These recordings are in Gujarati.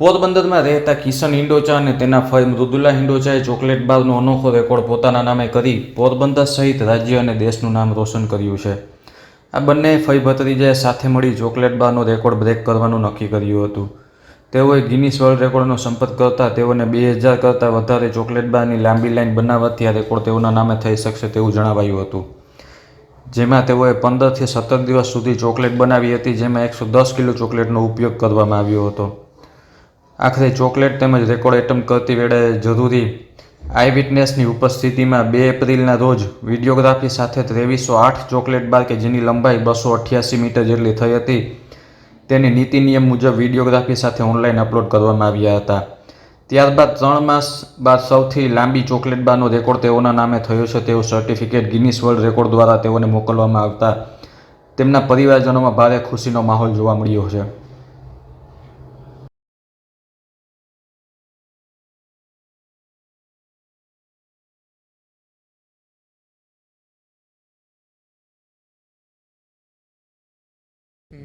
પોરબંદરમાં રહેતા કિશન હિંડોચા અને તેના ફઈ મૃદુલા હિંડોચાએ ચોકલેટ બારનો અનોખો રેકોર્ડ પોતાના નામે કરી પોરબંદર સહિત રાજ્ય અને દેશનું નામ રોશન કર્યું છે. આ બંને ફઈ ભત્રીજાએ સાથે મળી ચોકલેટ બારનો રેકોર્ડ બ્રેક કરવાનું નક્કી કર્યું હતું. તેઓએ ગિનિસ વર્લ્ડ રેકોર્ડનો સંપર્ક કરતા તેઓને બે હજાર કરતાં વધારે ચોકલેટ બારની લાંબી લાઇન બનાવવાથી આ રેકોર્ડ તેઓના નામે થઈ શકશે તેવું જણાવાયું હતું. જેમાં તેઓએ પંદરથી સત્તર દિવસ સુધી ચોકલેટ બનાવી હતી, જેમાં એકસો દસ કિલો ચોકલેટનો ઉપયોગ કરવામાં આવ્યો હતો. આખરે ચોકલેટ તેમજ રેકોર્ડ એટમ કરતી વેળાએ જરૂરી આઈ વિટનેસની ઉપસ્થિતિમાં બે એપ્રિલના રોજ વિડીયોગ્રાફી સાથે ત્રેવીસો આઠ ચોકલેટ બાર કે જેની લંબાઈ બસો અઠ્યાસી મીટર જેટલી થઈ હતી, તેની નીતિ નિયમ મુજબ વિડીયોગ્રાફી સાથે ઓનલાઈન અપલોડ કરવામાં આવ્યા હતા. ત્યારબાદ ત્રણ માસ બાદ સૌથી લાંબી ચોકલેટ બારનો રેકોર્ડ તેઓના નામે થયો છે. તેવું સર્ટિફિકેટ ગિનિસ વર્લ્ડ રેકોર્ડ દ્વારા તેઓને મોકલવામાં આવતા તેમના પરિવારજનોમાં ભારે ખુશીનો માહોલ જોવા મળ્યો છે.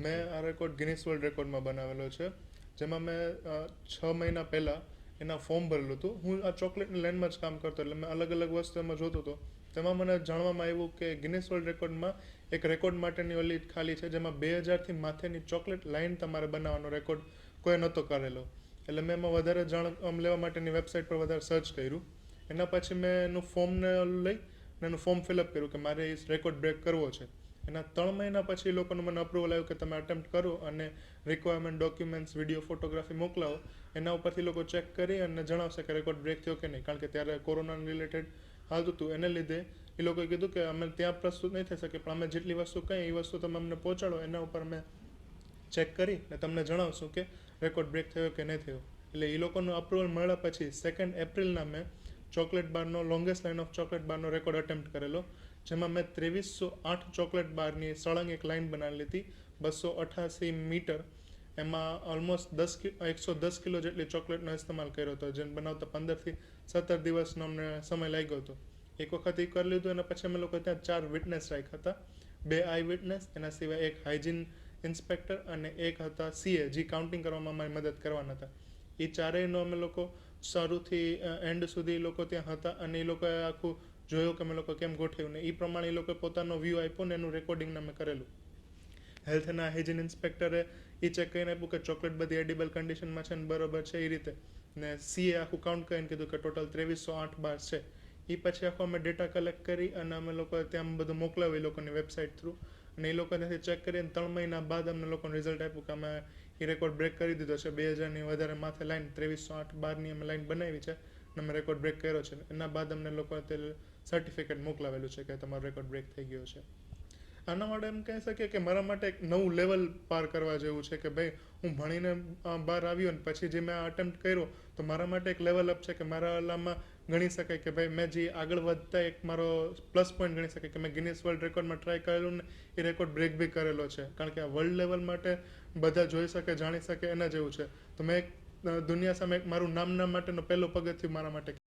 મેં આ રેકોર્ડ ગિનિસ વર્લ્ડ રેકોર્ડમાં બનાવેલો છે. જેમાં મેં છ મહિના પહેલાં એના ફોર્મ ભરેલું હતું. હું આ ચોકલેટની લાઇનમાં જ કામ કરતો એટલે મેં અલગ અલગ વસ્તુ એમાં જોતો હતો. તેમાં મને જાણવામાં આવ્યું કે ગિનિસ વર્લ્ડ રેકોર્ડમાં એક રેકોર્ડ માટેની ઓલી ખાલી છે, જેમાં બે હજારથી માથેની ચોકલેટ લાઇન તમારે બનાવવાનો રેકોર્ડ કોઈ નહોતો કરેલો. એટલે મેં એમાં વધારે જાણ લેવા માટેની વેબસાઇટ પર વધારે સર્ચ કર્યું. એના પછી મેં એનું ફોર્મને લઈ અને એનું ફોર્મ ફિલઅપ કર્યું કે મારે એ રેકોર્ડ બ્રેક કરવો છે. એના ત્રણ મહિના પછી એ લોકોનું મને અપ્રુવલ આવ્યું કે તમે અટેમ્પ્ટ કરો અને રિક્વાયરમેન્ટ ડોક્યુમેન્ટ્સ વીડિયો ફોટોગ્રાફી મોકલાવો. એના ઉપરથી લોકો ચેક કરી અને જણાવશે કે રેકોર્ડ બ્રેક થયો કે નહીં. કારણ કે ત્યારે કોરોના રિલેટેડ હાલતું હતું. એને લીધે એ લોકોએ કીધું કે અમે ત્યાં પ્રસ્તુત નહીં થઈ શકે પણ અમે જેટલી વસ્તુ કહીએ, એ વસ્તુ તમે અમને પહોંચાડો. એના ઉપર અમે ચેક કરી અને તમને જણાવશું કે રેકોર્ડ બ્રેક થયો કે નહીં થયો. એટલે એ લોકોનું અપ્રુવલ મળ્યા પછી સેકન્ડ એપ્રિલના મેં ચોકલેટ બારનો લોંગેસ્ટ લાઇન ઓફ ચોકલેટ બારનો રેકોર્ડ અટેમ્પ્ટ કરેલો, જેમાં મેં ત્રેવીસો આઠ ચોકલેટ બારની સળંગ એક લાઇન બનાવેલી હતી બસો અઠાસી મીટર. એમાં ઓલમોસ્ટ દસ એકસો દસ કિલો જેટલી ચોકલેટનો ઇસ્તેમાલ કર્યો હતો, જેને બનાવતા પંદરથી સત્તર દિવસનો અમને સમય લાગ્યો હતો. એક વખત એ કરી લીધું એના પછી અમે લોકો ત્યાં ચાર વિટનેસ રાખ્યા હતા. બે આઈ વિટનેસ એના સિવાય એક હાઇજીન ઇન્સ્પેક્ટર અને એક હતા સીએ જે કાઉન્ટિંગ કરવામાં અમારી મદદ કરવાના હતા. એ ચારેયનો અમે લોકો શરૂથી એન્ડ સુધી એ લોકો ત્યાં હતા અને એ લોકોએ આખું જોયું કે અમે લોકો કેમ ગોઠવ્યું ને. એ પ્રમાણે એ લોકોએ પોતાનો વ્યૂ આપ્યો ને એનું રેકોર્ડિંગ અમે કરેલું. હેલ્થના હાઇજીન ઇન્સ્પેક્ટરે એ ચેક કરીને આપ્યું કે ચોકલેટ બધી એડિબલ કન્ડિશનમાં છે ને બરોબર છે એ રીતે. ને સીએ આખું કાઉન્ટ કરીને કીધું કે ટોટલ ત્રેવીસો આઠ બાર છે. એ પછી આખો અમે ડેટા કલેક્ટ કરી અને અમે લોકો ત્યાં બધું મોકલાવ્યું એ લોકોની વેબસાઇટ થ્રુ અને એ લોકો ત્યાંથી ચેક કરીને ત્રણ મહિના બાદ અમને લોકોને રિઝલ્ટ આપ્યું કે અમે એ રેકોર્ડ બ્રેક કરી દીધો છે. બે હજારની વધારે માથે લાઈન ત્રેવીસો આઠ બારની અમે લાઈન બનાવી છે અને અમે રેકોર્ડ બ્રેક કર્યો છે. એના બાદ અમને લોકોએ તે સર્ટિફિકેટ મોકલાવેલું છે કે તમારો રેકોર્ડ બ્રેક થઈ ગયો છે. આના માટે એમ કહી શકીએ કે મારા માટે એક નવું લેવલ પાર કરવા જેવું છે કે ભાઈ, હું ભણીને બહાર આવ્યો ને પછી જે મેં આ અટેમ્પ્ટ કર્યો, તો મારા માટે એક લેવલ અપ છે કે મારા ઓલામાં ગણી શકાય કે ભાઈ, મેં જે આગળ વધતા એક મારો પ્લસ પોઈન્ટ ગણી શકાય કે મેં ગિનિસ વર્લ્ડ રેકોર્ડમાં ટ્રાય કરેલું ને એ રેકોર્ડ બ્રેક બી કરેલો છે. કારણ કે આ વર્લ્ડ લેવલ માટે બધા જોઈ શકે, જાણી શકે, એના જેવું છે. તો મેં એક દુનિયા સામે એક મારું નામના માટેનો પહેલો પગથિયું મારા માટે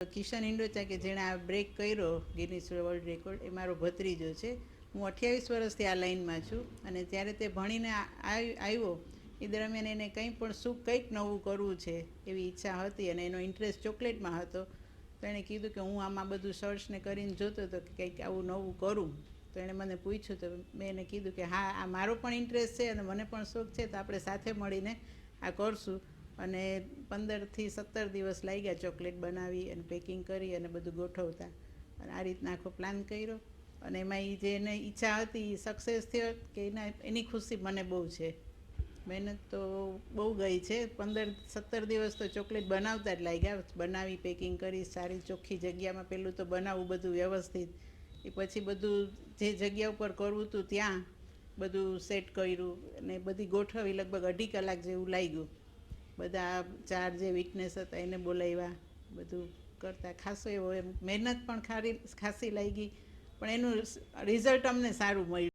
કિશન ઇન્ડોચા કે જેણે આ બ્રેક કર્યો ગિનિસ વર્લ્ડ રેકોર્ડ એ મારો ભત્રીજો છે. હું અઠ્યાવીસ વર્ષથી આ લાઈનમાં છું અને ત્યારે તે ભણીને આવ્યો. એ દરમિયાન એને કંઈ પણ શું કંઈક નવું કરવું છે એવી ઈચ્છા હતી અને એનો ઇન્ટરેસ્ટ ચોકલેટમાં હતો. તો એણે કીધું કે હું આમાં બધું સર્ચને કરીને જોતો હતો કે કંઈક આવું નવું કરું. તો એણે મને પૂછ્યું, તો મેં એને કીધું કે હા, આ મારો પણ ઇન્ટરેસ્ટ છે અને મને પણ શોખ છે, તો આપણે સાથે મળીને આ કરશું. અને પંદરથી સત્તર દિવસ લાગ્યા ચોકલેટ બનાવી અને પેકિંગ કરી અને બધું ગોઠવતા. અને આ રીતના આખો પ્લાન કર્યો. અને એમાં એ જે એને ઈચ્છા હતી એ સક્સેસ થયો કે એના, એની ખુશી મને બહુ છે. મહેનત તો બહુ ગઈ છે. પંદર, સત્તર દિવસ તો ચોકલેટ બનાવતા જ લાગ્યા. બનાવી, પેકિંગ કરી, સારી, ચોખ્ખી જગ્યામાં પેલું તો બનાવવું બધું વ્યવસ્થિત. એ પછી બધું જે જગ્યા ઉપર કરવું હતું ત્યાં બધું સેટ કર્યું અને બધી ગોઠવી લગભગ અઢી કલાક જેવું લાગ્યું. બધા ચાર જે વીકનેસ હતા એને બોલાવ્યા, બધું કરતાં. ખાસો એવો એમ મહેનત પણ ખારી ખાસી લાગી. પણ એનું રિઝલ્ટ અમને સારું મળ્યું.